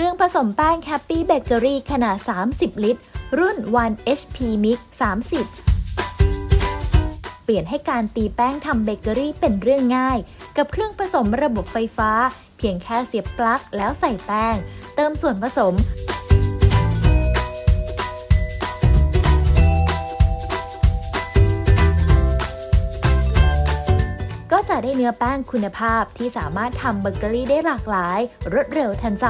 ครื่องผสมแป้ง Happy Bakery ขนาด 30 ลิตร รุ่น 1 HP Mix 30 เปลี่ยนให้การตีแป้งทำเบเกอรี่เป็นเรื่องง่าย กับเครื่องผสมระบบไฟฟ้า เพียงแค่เสียบปลั๊กแล้วใส่แป้ง เติมส่วนผสม ก็จะได้เนื้อแป้งคุณภาพที่สามารถทำเบเกอรี่ได้หลากหลาย รวดเร็วทันใจ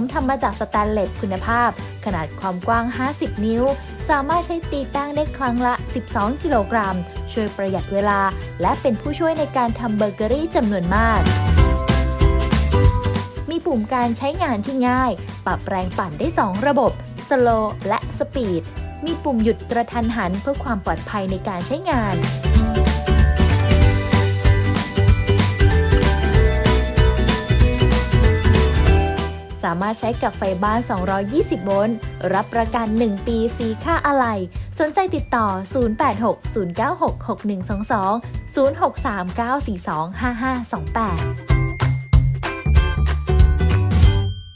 มทำมาจากสแตนเลสคุณภาพ ขนาดความกว้าง 50 นิ้ว สามารถใช้ตีแป้งได้ครั้งละ 12 กิโลกรัม ช่วยประหยัดเวลา และเป็นผู้ช่วยในการทำเบเกอรี่จำนวนมาก มีปุ่มการใช้งานที่ง่าย ปรับแรงปั่นได้ 2 ระบบ Slow และ Speed มีปุ่มหยุดกระทันหันเพื่อความปลอดภัยในการใช้งานามารถใช้กับไฟบ้าน 220 โวลต์ รับประกัน 1 ปีฟรีค่าอะไหล่ สนใจติดต่อ 086 096 6122 063 942 5528